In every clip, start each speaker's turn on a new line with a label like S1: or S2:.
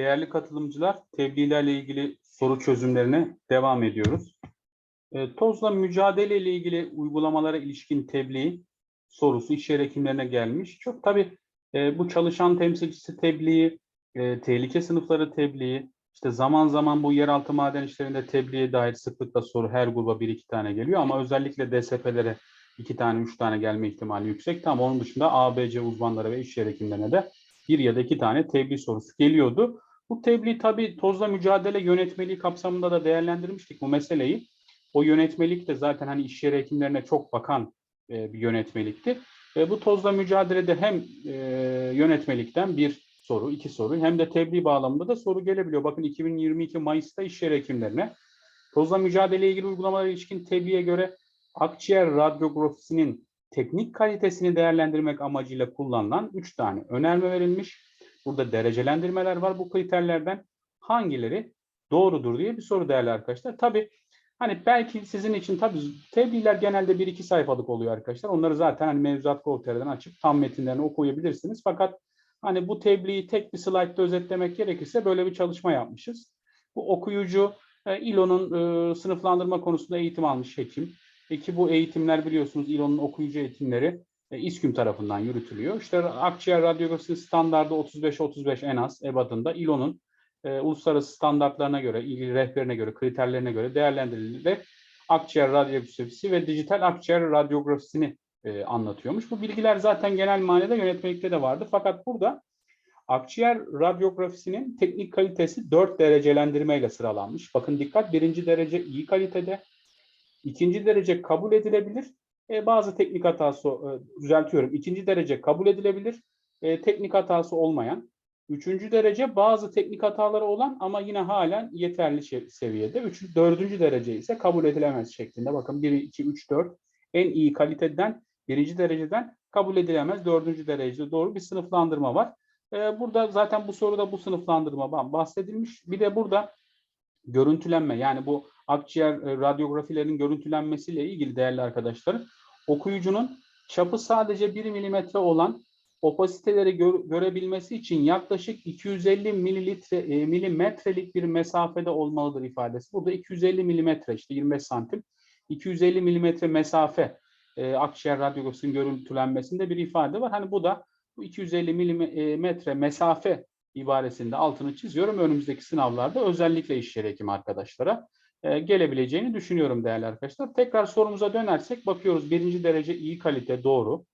S1: Değerli katılımcılar, tebliğlerle ilgili soru çözümlerine devam ediyoruz. E, tozla mücadele ile ilgili uygulamalara ilişkin tebliğ sorusu iş yeri hekimlerine gelmiş. Çok tabii e, bu çalışan temsilcisi tebliği, e, tehlike sınıfları tebliği, işte zaman zaman bu yeraltı maden işlerinde tebliğe dair sıklıkla soru her gruba bir iki tane geliyor ama özellikle DSP'lere iki tane, üç tane gelme ihtimali yüksek. Tam onun dışında ABC uzmanları ve iş yeri hekimlerine de bir ya da iki tane tebliğ sorusu geliyordu. Bu tebliğ tabii tozla mücadele yönetmeliği kapsamında da değerlendirmiştik bu meseleyi. O yönetmelik de zaten hani iş yeri hekimlerine çok bakan e, bir yönetmelikti. E, bu tozla mücadelede hem e, yönetmelikten bir soru, iki soru hem de tebliğ bağlamında da soru gelebiliyor. Bakın 2022 Mayıs'ta iş yeri hekimlerine tozla mücadele ilgili uygulamalara ilişkin tebliğe göre akciğer radyografisinin teknik kalitesini değerlendirmek amacıyla kullanılan 3 tane önerme verilmiş. Burada derecelendirmeler var bu kriterlerden. Hangileri doğrudur diye bir soru değerli arkadaşlar. Tabii hani belki sizin için tabii tebliğler genelde 1-2 sayfalık oluyor arkadaşlar. Onları zaten hani mevzuat kolterden açıp tam metinlerini okuyabilirsiniz. Fakat hani bu tebliği tek bir slaytta özetlemek gerekirse böyle bir çalışma yapmışız. Bu okuyucu e, İLO'nun e, sınıflandırma konusunda eğitim almış hekim. E bu eğitimler biliyorsunuz İLO'nun okuyucu eğitimleri İSKÜM tarafından yürütülüyor. İşte akciğer radyografisi standardı 35-35 en az EBAD'ında İLO'nun e, uluslararası standartlarına göre, ilgili rehberine göre, kriterlerine göre değerlendirildi ve akciğer radyografisi ve dijital akciğer radyografisini e, anlatıyormuş. Bu bilgiler zaten genel manada yönetmelikte de vardı. Fakat burada akciğer radyografisinin teknik kalitesi 4 derecelendirmeyle sıralanmış. Bakın dikkat birinci derece iyi kalitede, ikinci derece kabul edilebilir, e, bazı teknik hatası e, düzeltiyorum. İkinci derece kabul edilebilir, e, teknik hatası olmayan. Üçüncü derece bazı teknik hataları olan ama yine halen yeterli şey, seviyede. Üçüncü, dördüncü derece ise kabul edilemez şeklinde. Bakın 1, 2, 3, 4 en iyi kaliteden birinci dereceden kabul edilemez dördüncü derecede doğru bir sınıflandırma var. E, burada zaten bu soruda bu sınıflandırma bahsedilmiş. Bir de burada görüntülenme yani bu akciğer e, radyografilerin görüntülenmesiyle ilgili değerli arkadaşlarım okuyucunun çapı sadece 1 milimetre olan opasiteleri gör, görebilmesi için yaklaşık 250 mililitre e, milimetrelik bir mesafede olmalıdır ifadesi. Burada 250 milimetre işte 25 santim 250 milimetre mesafe e, akciğer radyografisinin görüntülenmesinde bir ifade var. Hani bu da bu 250 milimetre mesafe ibaresinde altını çiziyorum. Önümüzdeki sınavlarda özellikle iş yeri hekim arkadaşlara e, gelebileceğini düşünüyorum değerli arkadaşlar. Tekrar sorumuza dönersek bakıyoruz birinci derece iyi kalite doğru.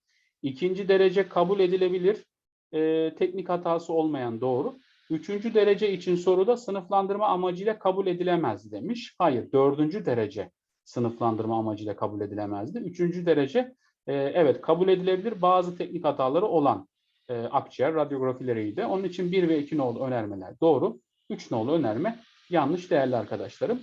S1: İkinci derece kabul edilebilir e, teknik hatası olmayan doğru. Üçüncü derece için soruda sınıflandırma amacıyla kabul edilemez demiş. Hayır dördüncü derece sınıflandırma amacıyla kabul edilemezdi. Üçüncü derece e, evet kabul edilebilir bazı teknik hataları olan e, akciğer radyografileriydi. Onun için bir ve iki nolu önermeler doğru. Üç nolu önerme yanlış değerli arkadaşlarım.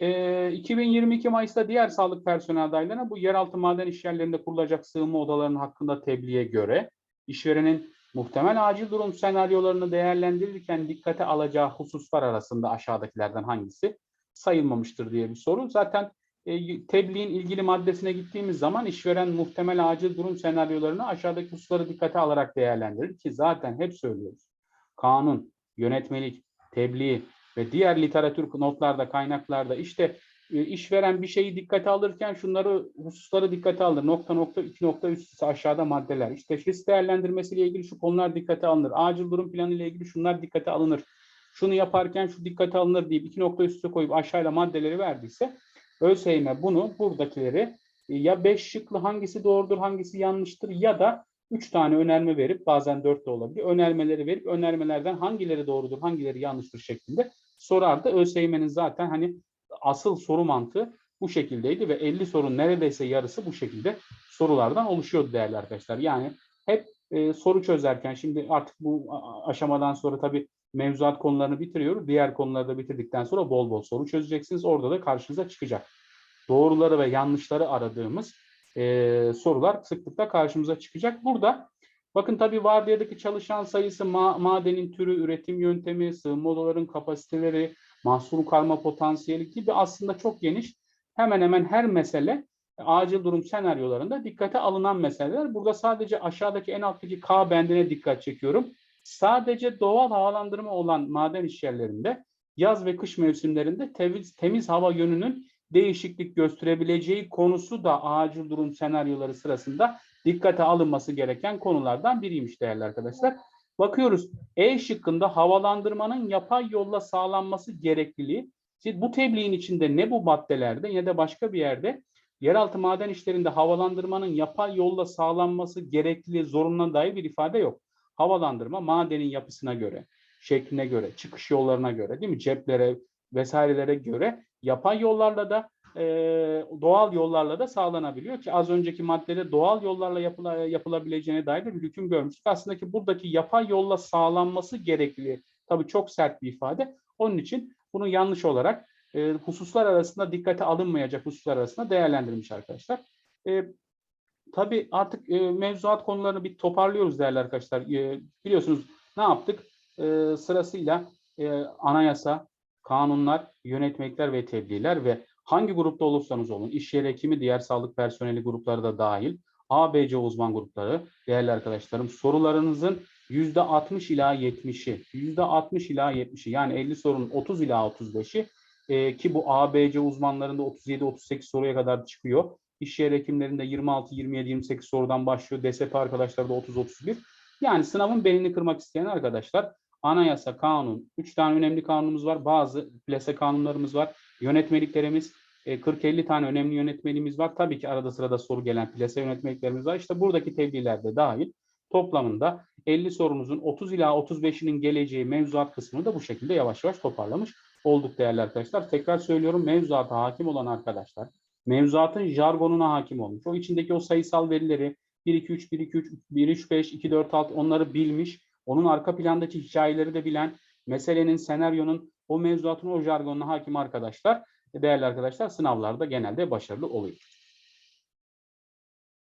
S1: E, 2022 Mayıs'ta diğer sağlık personel adaylarına bu yeraltı maden işyerlerinde kurulacak sığınma odalarının hakkında tebliğe göre işverenin muhtemel acil durum senaryolarını değerlendirirken dikkate alacağı hususlar arasında aşağıdakilerden hangisi sayılmamıştır diye bir soru. Zaten e, tebliğin ilgili maddesine gittiğimiz zaman işveren muhtemel acil durum senaryolarını aşağıdaki hususları dikkate alarak değerlendirir ki zaten hep söylüyoruz. Kanun, yönetmelik, tebliğ, ve diğer literatür notlarda, kaynaklarda işte e, işveren bir şeyi dikkate alırken şunları hususları dikkate alır. Nokta nokta iki nokta üst aşağıda maddeler. İşte risk değerlendirmesiyle ilgili şu konular dikkate alınır. Acil durum planı ile ilgili şunlar dikkate alınır. Şunu yaparken şu dikkate alınır deyip iki nokta üstü koyup aşağıya maddeleri verdiyse ÖSYM bunu buradakileri e, ya beş şıklı hangisi doğrudur hangisi yanlıştır ya da üç tane önerme verip bazen dört de olabilir. Önermeleri verip önermelerden hangileri doğrudur hangileri yanlıştır şeklinde sorardı. ÖSYM'nin zaten hani asıl soru mantığı bu şekildeydi ve 50 sorun neredeyse yarısı bu şekilde sorulardan oluşuyordu değerli arkadaşlar. Yani hep e, soru çözerken şimdi artık bu aşamadan sonra tabii mevzuat konularını bitiriyoruz. Diğer konuları da bitirdikten sonra bol bol soru çözeceksiniz. Orada da karşınıza çıkacak. Doğruları ve yanlışları aradığımız e, sorular sıklıkla karşımıza çıkacak. Burada Bakın tabii vardiyadaki çalışan sayısı, ma madenin türü, üretim yöntemi, sığınma odaların kapasiteleri, mahsul kalma potansiyeli gibi aslında çok geniş. Hemen hemen her mesele acil durum senaryolarında dikkate alınan meseleler. Burada sadece aşağıdaki en alttaki K bendine dikkat çekiyorum. Sadece doğal havalandırma olan maden işyerlerinde yaz ve kış mevsimlerinde temiz, temiz hava yönünün değişiklik gösterebileceği konusu da acil durum senaryoları sırasında dikkate alınması gereken konulardan biriymiş değerli arkadaşlar. Bakıyoruz E şıkkında havalandırmanın yapay yolla sağlanması gerekliliği. Şimdi bu tebliğin içinde ne bu maddelerde ya da başka bir yerde yeraltı maden işlerinde havalandırmanın yapay yolla sağlanması gerekliliği zorunluluğuna dair bir ifade yok. Havalandırma madenin yapısına göre, şekline göre, çıkış yollarına göre değil mi? Ceplere vesairelere göre yapay yollarla da e, doğal yollarla da sağlanabiliyor ki az önceki maddede doğal yollarla yapıla, yapılabileceğine dair bir hüküm görmüştük. Aslında ki buradaki yapay yolla sağlanması gerekli. Tabii çok sert bir ifade. Onun için bunu yanlış olarak e, hususlar arasında dikkate alınmayacak hususlar arasında değerlendirmiş arkadaşlar. E, tabii artık e, mevzuat konularını bir toparlıyoruz değerli arkadaşlar. E, biliyorsunuz ne yaptık? E, sırasıyla e, anayasa, kanunlar, yönetmelikler ve tebliğler ve hangi grupta olursanız olun, iş yeri hekimi, diğer sağlık personeli grupları da dahil, ABC uzman grupları, değerli arkadaşlarım, sorularınızın yüzde 60 ila 70'i, yüzde 60 ila 70'i yani 50 sorunun 30 ila 35'i e, ki bu ABC uzmanlarında 37-38 soruya kadar çıkıyor. İş yeri hekimlerinde 26, 27, 28 sorudan başlıyor. DSP arkadaşlar da 30-31. Yani sınavın belini kırmak isteyen arkadaşlar anayasa, kanun, 3 tane önemli kanunumuz var. Bazı plase kanunlarımız var. Yönetmeliklerimiz, 40-50 tane önemli yönetmeliğimiz var. Tabii ki arada sırada soru gelen plase yönetmeliklerimiz var. İşte buradaki tebliğler de dahil. Toplamında 50 sorunuzun 30 ila 35'inin geleceği mevzuat kısmını da bu şekilde yavaş yavaş toparlamış olduk değerli arkadaşlar. Tekrar söylüyorum mevzuata hakim olan arkadaşlar, mevzuatın jargonuna hakim olmuş. O içindeki o sayısal verileri 1, 2, 3, 1, 2, 3, 1, 3, 5, 2, 4, 6 onları bilmiş. Onun arka plandaki hikayeleri de bilen, meselenin, senaryonun, o mevzuatın o jargonuna hakim arkadaşlar, değerli arkadaşlar sınavlarda genelde başarılı oluyor.